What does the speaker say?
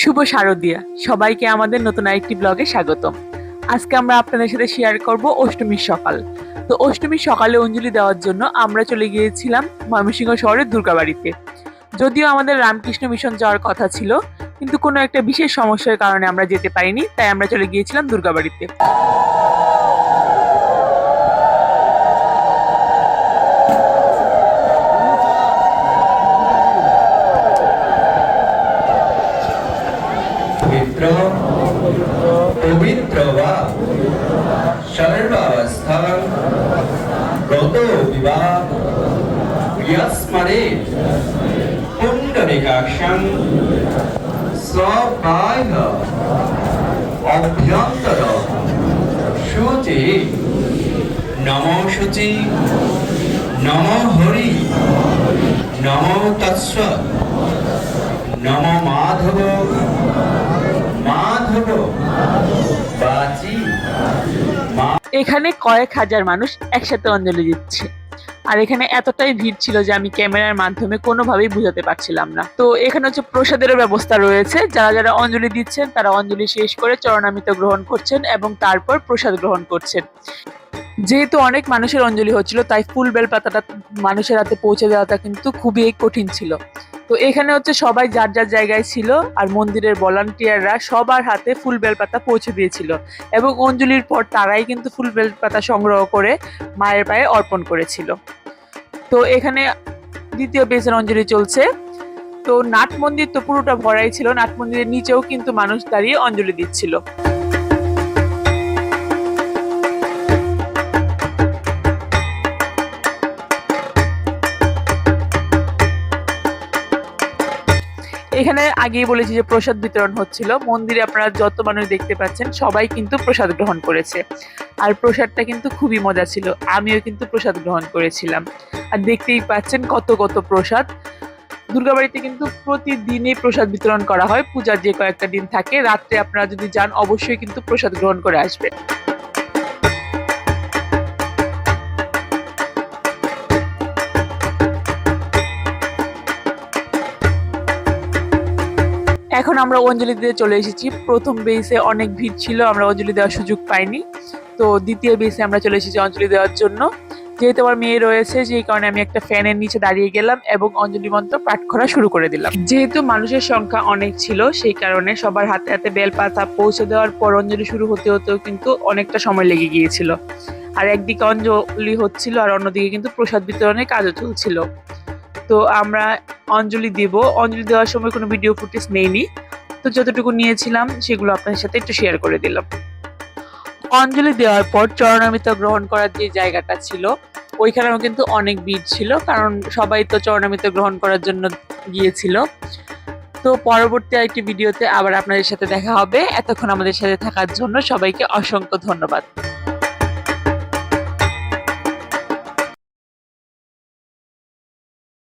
শুভ শারদিয়া। সবাইকে আমাদের নতুন আরেকটি ব্লগে স্বাগতম। আজকে আমরা আপনাদের সাথে শেয়ার করব অষ্টমীর সকাল। তো অষ্টমীর সকালে অঞ্জলি দেওয়ার জন্য আমরা চলে গিয়েছিলাম ময়মনসিংহ শহরের দুর্গাবাড়িতে। যদিও আমাদের রামকৃষ্ণ মিশন যাওয়ার কথা ছিল, কিন্তু কোনো একটা বিশেষ সমস্যার কারণে আমরা যেতে পারিনি, তাই আমরা চলে গিয়েছিলাম দুর্গাবাড়িতে। পবিত্র পবিত্র বা সর্বাবস্থান ব্রত বিবাহ বিয়াস্মরে পুণ্ডরিকাক্ষং স্বপায় অভ্যন্তর শুচি নম শুচি নম হরি নম তৎস্ব নম মাধব এখানে কয়েক হাজার মানুষ একসাথে অঞ্জলি দিচ্ছে। আর এখানে এতটাই ভিড় ছিল যে আমি ক্যামেরার মাধ্যমে কোনোভাবেই বুঝাতে পারছিলাম না। তো এখানে হচ্ছে প্রসাদেরও ব্যবস্থা রয়েছে। যারা যারা অঞ্জলি দিচ্ছেন, তারা অঞ্জলি শেষ করে চরণামিত গ্রহণ করছেন এবং তারপর প্রসাদ গ্রহণ করছেন। যেহেতু অনেক মানুষের অঞ্জলি হচ্ছিল, তাই ফুল বেলপাতাটা মানুষের হাতে পৌঁছে দেওয়াটা কিন্তু খুবই কঠিন ছিল। তো এখানে হচ্ছে সবাই যার যার জায়গায় ছিল আর মন্দিরের ভলান্টিয়াররা সবার হাতে ফুল বেলপাতা পৌঁছে দিয়েছিল। এবং অঞ্জলির পর তারাই কিন্তু ফুল বেলপাতা সংগ্রহ করে মায়ের পায়ে অর্পণ করেছিল। তো এখানে দ্বিতীয় বেসের অঞ্জলি চলছে। তো নাট মন্দির তো পুরোটা ভরাই ছিল, নাট মন্দিরের নিচেও কিন্তু মানুষ দাঁড়িয়ে অঞ্জলি দিচ্ছিল। এখানে আগেই বলেছি যে প্রসাদ বিতরণ হচ্ছিল। মন্দিরে আপনারা যত মানুষ দেখতে পাচ্ছেন, সবাই কিন্তু প্রসাদ গ্রহণ করেছে। আর প্রসাদটা কিন্তু খুবই মজা ছিল। আমিও কিন্তু প্রসাদ গ্রহণ করেছিলাম। আর দেখতেই পাচ্ছেন কত কত প্রসাদ। দুর্গাবাড়িতে কিন্তু প্রতিদিনই প্রসাদ বিতরণ করা হয়। পূজার যে কয়েকটা দিন থাকে, রাত্রে আপনারা যদি যান, অবশ্যই কিন্তু প্রসাদ গ্রহণ করে আসবেন। এখন আমরা অঞ্জলি দিতে চলে এসেছি। প্রথম বেসে অনেক ভিড় ছিল, আমরা অঞ্জলি দেওয়ার সুযোগ পাইনি। তো দ্বিতীয় বেসে আমরা চলে এসেছি অঞ্জলি দেওয়ার জন্য। যেহেতু আমার মেয়ে রয়েছে সেই কারণে আমি একটা ফ্যানের নিচে দাঁড়িয়ে গেলাম এবং অঞ্জলি মন্ত্র পাঠ করা শুরু করে দিলাম। যেহেতু মানুষের সংখ্যা অনেক ছিল, সেই কারণে সবার হাতে হাতে বেলপাতা পৌঁছে দেওয়ার পর অঞ্জলি শুরু হতে হতেও কিন্তু অনেকটা সময় লেগে গিয়েছিল। আর একদিকে অঞ্জলি হচ্ছিল আর অন্যদিকে কিন্তু প্রসাদ বিতরণের কাজও চলছিল। তো আমরা অঞ্জলি দেব। অঞ্জলি দেওয়ার সময় কোনো ভিডিও ফুটেজ নেইনি। তো যতটুকু নিয়েছিলাম, সেগুলো আপনাদের সাথে একটু শেয়ার করে দিলাম। অঞ্জলি দেওয়ার পর চরণামিত গ্রহণ করার যে জায়গাটা ছিল, ওইখানেও কিন্তু অনেক ভিড় ছিল, কারণ সবাই তো চরণামিত গ্রহণ করার জন্য গিয়েছিল। তো পরবর্তী আরেকটি ভিডিওতে আবার আপনাদের সাথে দেখা হবে। এতক্ষণ আমাদের সাথে থাকার জন্য সবাইকে অসংখ্য ধন্যবাদ।